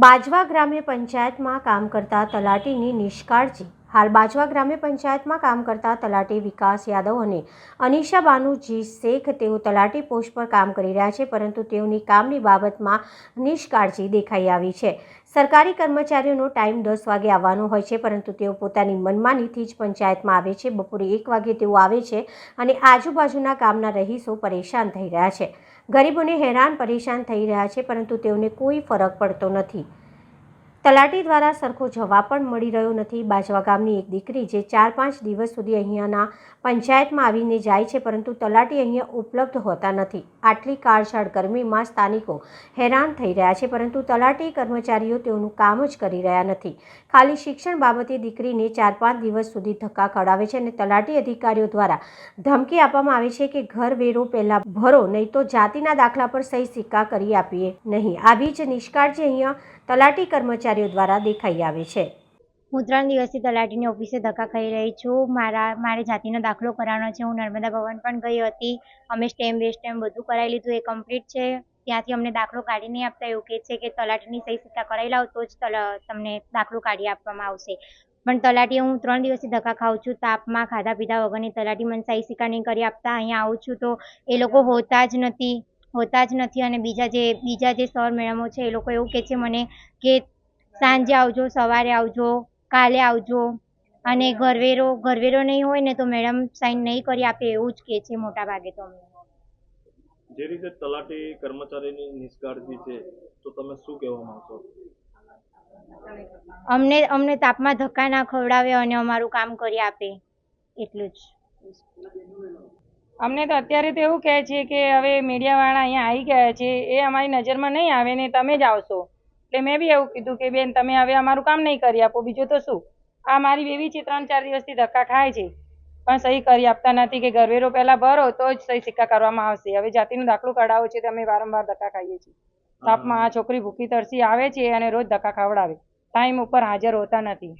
બાજવા ગ્રામ્ય પંચાયતમાં કામ કરતા તલાટીની નિષ્કાળજી હાલ બાજવા ગ્રામ્ય પંચાયતમાં કામ કરતા તલાટી વિકાસ યાદવ અને અનિશા બાનુજી શેખ તેઓ તલાટી પોસ્ટ પર કામ કરી રહ્યા છે, પરંતુ તેઓની કામની બાબતમાં નિષ્કાળજી દેખાઈ આવી છે. સરકારી કર્મચારીઓનો ટાઈમ દસ વાગે આવવાનો હોય છે, પરંતુ તેઓ પોતાની મનમાનીથી જ પંચાયતમાં આવે છે. બપોરે એક વાગે તેઓ આવે છે અને આજુબાજુના ગામના રહીશો પરેશાન થઈ રહ્યા છે. ગરીબોને હેરાન પરેશાન થઈ રહ્યા છે, પરંતુ તેઓને કોઈ ફરક પડતો નથી. તલાટી દ્વારા સરખો જવાબ પણ મળી રહ્યો નથી. બાજવા ગામની એક દીકરી જે ચાર પાંચ દિવસ સુધી અહીંયાના પંચાયતમાં આવીને જાય છે, પરંતુ તલાટી અહીંયા ઉપલબ્ધ હોતા નથી. આટલી કાળઝાળ ગરમીમાં સ્થાનિકો હેરાન થઈ રહ્યા છે, પરંતુ તલાટી કર્મચારીઓ તેઓનું કામ જ કરી રહ્યા નથી. ખાલી શિક્ષણ બાબતે દીકરીને ચાર પાંચ દિવસ સુધી ધક્કા કડાવે છે અને તલાટી અધિકારીઓ દ્વારા ધમકી આપવામાં આવે છે કે ઘર વેરો પહેલાં ભરો, નહીં તો જાતિના દાખલા પર સહી સિક્કા કરી આપીએ નહીં. આવી જ નિષ્કાળજી અહીંયા તલાટી કર્મચારીઓ દ્વારા દેખાઈ આવે છે. હું ત્રણ દિવસથી તલાટીની ઓફિસે ધક્કા ખાઈ રહી છું. મારા, મારે જાતિનો દાખલો કરાવવાનો છે. હું નર્મદા ભવન પણ ગઈ હતી. અમે સ્ટેમ બે સ્ટેમ બધું કરાવી લીધું. એ કમ્પ્લીટ છે. ત્યાંથી અમને દાખલો કાઢી નહીં આપતા એવું કહે છે કે તલાટીની સહી સિક્કા કરાવી લાવો તો જ તમને દાખલો કાઢી આપવામાં આવશે. પણ તલાટી હું ત્રણ દિવસથી ધક્કા ખાઉં છું. તાપમાં ખાધા પીધા વગરની તલાટી મને સહી સિક્કા નહીં કરી આપતા. અહીંયા આવું છું તો એ લોકો હોતા જ નથી. હોતા જ નથી અને બીજા જે બીજા જે સર મેડમો છે એ લોકો એવું કહે છે મને કે સાંજે આવજો સવારે આવજો કાલે આવજો અને ઘરવેરો ઘરવેરો નહીં હોય ને તો મેડમ સાઈન નહીં કરી આપે એવું જ કહે છે મોટા ભાગે તો. અમને જે રીતે તલાટી કર્મચારીની નિષ્કાળજી છે તો તમે શું કહેવા માંગશો? અમને અમને તાપમાં ધક્કા ના ખવડાવે અને અમારું કામ કરી આપે એટલું જ. અમને તો અત્યારે તો એવું કહે છે કે હવે મીડિયાવાળા અહીંયા આવી ગયા છે, એ અમારી નજરમાં નહીં આવે ને તમે જ આવશો. એટલે મેં બી એવું કીધું કે બેન, તમે હવે અમારું કામ નહીં કરી આપો, બીજું તો શું? આ મારી બેબી છે ત્રણ ચાર દિવસથી ધક્કા ખાય છે. પણ સહી કરી આપતા નથી કે ઘરવેરો પહેલા ભરો તો જ સહી સિક્કા કરવામાં આવશે. હવે જાતિનું દાખલું કઢાવો છે, તો અમે વારંવાર ધક્કા ખાઈએ છીએ. તાપમાં આ છોકરી ભૂખી તરસી આવે છે અને રોજ ધક્કા ખવડાવે. ટાઈમ ઉપર હાજર હોતા નથી.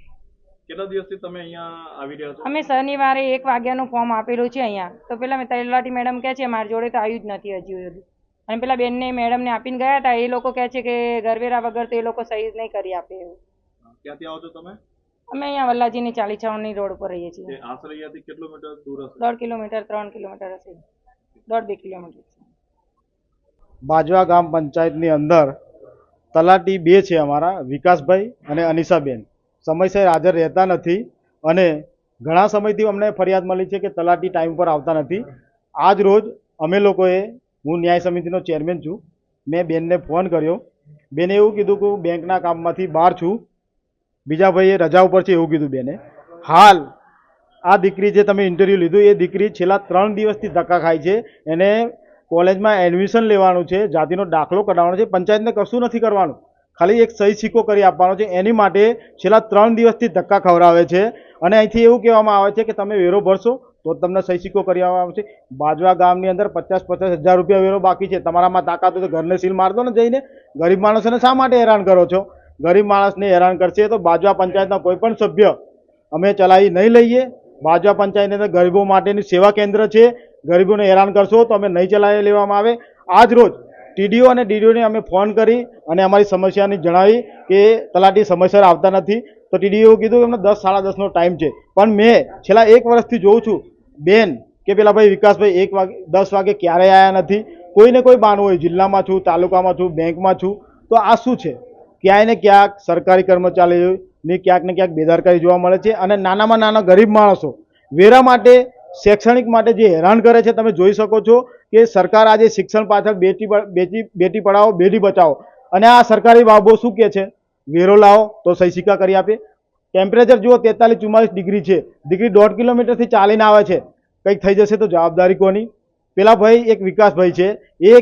કેટલા દિવસથી તમે અહીંયા આવી રહ્યા છો? અમે શનિવારે એક વાગ્યાનું ફોર્મ આપેલું છે અહીંયા. તો પેલા મેં તલાટી મેડમ કહે છે મારી જોડે તો આવ્યું જ નથી હજી સુધી. અને પેલા બેનને મેડમને આપીને ગયા હતા એ લોકો કહે છે કે ઘરવેરા વગર તો એ લોકો સહી નહીં કરી આપે એવું. ક્યાંથી આવો છો તમે? અમે અહીંયા વલ્લાજીની ચાલી છાવણી રોડ ઉપર રહીએ છીએ. આશરે અહીંયાથી કેટલું મીટર દૂર હશે? દોઢ કિલોમીટર ત્રણ કિલોમીટર હશે. દોઢ બે કિલોમીટર બાજવા ગામ પંચાયતની અંદર તલાટી બે છે અમારા વિકાસભાઈ અને અનિશાબેન સમયસર હાજર રહેતા નથી અને ઘણા સમયથી અમને ફરિયાદ મળી છે કે તલાટી ટાઈમ પર આવતા નથી. આજ રોજ અમે લોકોએ, હું ન્યાય સમિતિનો ચેરમેન છું, મેં બેનને ફોન કર્યો. બેને એવું કીધું કે હું બેંકના કામમાંથી બહાર છું. બીજા ભાઈએ રજા ઉપર છે એવું કીધું બેને. હાલ, આ દીકરી જે તમે ઇન્ટરવ્યૂ લીધું, એ દીકરી છેલ્લા ત્રણ દિવસથી ધક્કા ખાય છે. એને કોલેજમાં એડમિશન લેવાનું છે, જાતિનો દાખલો કઢાવવાનો છે. પંચાયતને કશું નથી કરવાનું. ખાલી એક સહી સિક્કો કરી આપવાનો છે. એની માટે છેલ્લા ત્રણ દિવસથી ધક્કા ખવડાવે છે. અને અહીંથી એવું કહેવામાં આવે છે કે તમે વેરો ભરશો તો તમને સહી સિક્કો કરી આપવામાં આવશે. બાજવા ગામની અંદર પચાસ પચાસ હજાર રૂપિયા વેરો બાકી છે. તમારામાં તાકાત હોય તો ઘરને સીલ માર દો ને જઈને. ગરીબ માણસોને શા માટે હેરાન કરો છો? ગરીબ માણસને હેરાન કરશે તો બાજવા પંચાયતના કોઈ પણ સભ્ય અમે ચલાવી નહીં લઈએ. બાજવા પંચાયતની અંદર ગરીબો માટેની સેવા કેન્દ્ર છે. ગરીબોને હેરાન કરશો તો અમે નહીં ચલાવી લેવામાં આવે. આજ રોજ ટીડીઓ અને ડીડીઓને અમે ફોન કરી અને અમારી સમસ્યાની જણાવી કે તલાટી સમયસર આવતા નથી. તો ટીડીઓ કીધું કે અમને દસ, સાડા દસનો ટાઈમ છે. પણ મેં છેલ્લા એક વર્ષથી જોઉં છું, બેન, કે પેલા ભાઈ વિકાસભાઈ એક વાગે, દસ વાગે ક્યારેય આવ્યા નથી. કોઈને કોઈ બાનું હોય, જિલ્લામાં છું, તાલુકામાં છું, બેંકમાં છું. તો આ શું છે? ક્યાંય ને ક્યાંક સરકારી કર્મચારીઓની ક્યાંક ને ક્યાંક બેદરકારી જોવા મળે છે અને નાનામાં નાના ગરીબ માણસો વેરા માટે, શૈક્ષણિક માટે જે હેરાન કરે છે, તમે જોઈ શકો છો. કે સરકાર આજે શિક્ષણ પાછળ બેટી બેટી બેટી પઢાઓ બેટી બચાવો. અને આ સરકારી બાબો શું કહે છે? વેરો લાવો, તો સહી સિક્કા કરી આપે. ટેમ્પરેચર જુઓ, તેતાલીસ ચુમ્માલીસ ડિગ્રી છે. ડિગ્રી દોઢ કિલોમીટરથી ચાલીને આવે છે. કંઈક થઈ જશે તો જવાબદારી કોની? પેલા ભાઈ એક વિકાસભાઈ છે. એ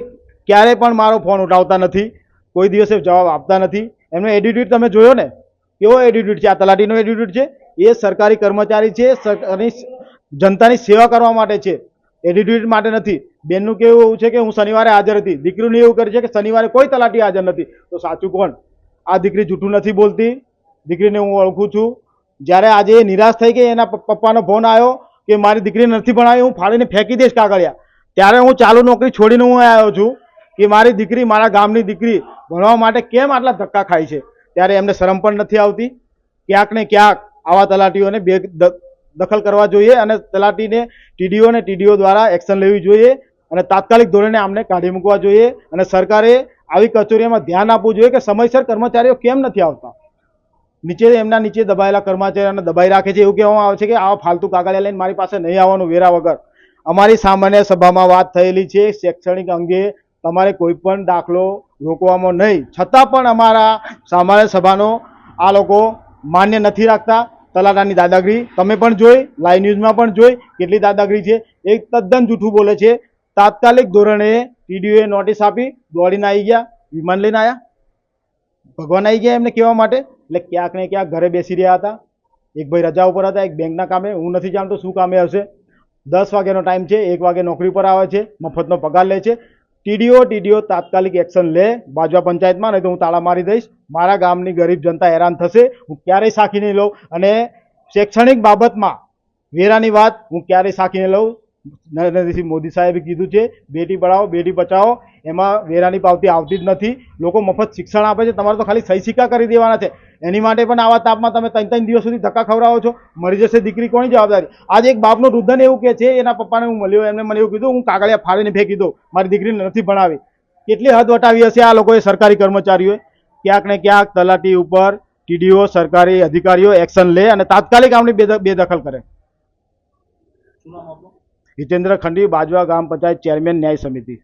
ક્યારે પણ મારો ફોન ઉઠાવતા નથી. કોઈ દિવસે જવાબ આપતા નથી. એમનો એડિટ્યુડ તમે જોયો ને? કેવો એટીટ્યુડ છે? આ તલાટીનો એટીટ્યુડ છે? એ સરકારી કર્મચારી છે સરકારની જનતાની સેવા કરવા માટે છે. એટીટ્યુડ માટે નથી. બેનનું કેવું એવું છે કે હું શનિવારે હાજર હતી. દીકરીનું એવું કરે છે કે શનિવારે કોઈ તલાટી હાજર નથી. તો સાચું કોણ? આ દીકરી જૂઠું નથી બોલતી. દીકરીને હું ઓળખું છું. જ્યારે આજે એ નિરાશ થઈ ગઈ, એના પપ્પાનો ફોન આવ્યો કે મારી દીકરીને નથી ભણાવી, હું ફાડીને ફેંકી દઈશ કાગળિયા. ત્યારે હું ચાલુ નોકરી છોડીને હું આવ્યો છું કે મારી દીકરી મારા ગામની દીકરી ભણવા માટે કેમ આટલા ધક્કા ખાય છે? ત્યારે એમને શરમ પણ નથી આવતી. ક્યાંક ને ક્યાંક આવા તલાટીઓને બે દખલ કરવા જોઈએ અને તલાટીને ટીડીઓ અને ટીડીઓ દ્વારા એક્શન લેવી જોઈએ અને તાત્કાલિક ધોરણે આમને કાઢી મૂકવા જોઈએ અને સરકારે આવી કચેરીઓમાં ધ્યાન આપવું જોઈએ કે સમયસર કર્મચારીઓ કેમ નથી આવતા. નીચે એમના નીચે દબાયેલા કર્મચારીઓને દબાઈ રાખે છે એવું કહેવામાં આવે છે કે આવા ફાલતુ કાગળિયા લઈને મારી પાસે નહીં આવવાનું વેરા વગર. અમારી સામાન્ય સભામાં વાત થયેલી છે, શૈક્ષણિક અંગે તમારે કોઈ પણ દાખલો રોકવામાં નહીં. છતાં પણ અમારા સામાન્ય સભાનો આ લોકો માન્ય નથી રાખતા. તલાટાની દાદાગીરી તમે પણ જોઈ લાઈવ ન્યૂઝમાં પણ જોઈ કેટલી દાદાગીરી છે. એ તદ્દન જૂઠું બોલે છે. તાત્કાલિક ધોરણે ટીડીઓએ નોટિસ આપી દોડીને આવી ગયા, વિમાન લઈને આવ્યા ભગવાન આવી ગયા એમને કહેવા માટે. એટલે ક્યાંક ને ક્યાંક ઘરે બેસી રહ્યા હતા. એક ભાઈ રજા ઉપર હતા, એક બેંકના કામે. હું નથી જાણતો શું કામે હશે. દસ વાગ્યાનો ટાઈમ છે, એક વાગે નોકરી પર આવે છે, મફતનો પગાર લે છે. ટીડીઓ ટીડીઓ તાત્કાલિક એક્શન લે બાજવા પંચાયતમાં, નહીં તો હું તાળા મારી દઈશ. મારા ગામની ગરીબ જનતા હેરાન થશે, હું ક્યારેય સાખી નહીં લઉં. અને શૈક્ષણિક બાબતમાં વેરાની વાત, હું ક્યારેય સાખી નહીં લઉં. નરેન્દ્રસિંહ મોદી સાહેબે કીધું છે, બેટી પઢાઓ, બેટી બચાવો. એમાં વેરાની પાવતી આવતી જ નથી. લોકો મફત શિક્ષણ આપે છે. તમારે તો ખાલી સહી સિક્કા કરી દેવાના છે. એની માટે પણ આવા તાપમાં તમે ત્રણ ત્રણ દિવસ સુધી ધક્કા ખવડાવો છો. મરી જશે દીકરી કોની જવાબદારી? આજે એક બાપનું રુદન એવું કે છે એના પપ્પાને હું મળ્યો એમને મને એવું કીધું હું કાગળિયા ફાડીને ફેંકી દઉં. મારી દીકરીને નથી ભણાવી. કેટલી હદ વટાવી હશે આ લોકોએ સરકારી કર્મચારીઓએ? ક્યાંક ને ક્યાંક તલાટી ઉપર ટીડીઓ સરકારી અધિકારીઓ એક્શન લે અને તાત્કાલિક આમની બેદ- બેદખલ કરે. હિતેન્દ્ર ખંડી બાજવા ગ્રામ પંચાયત ચેરમેન ન્યાય સમિતિ.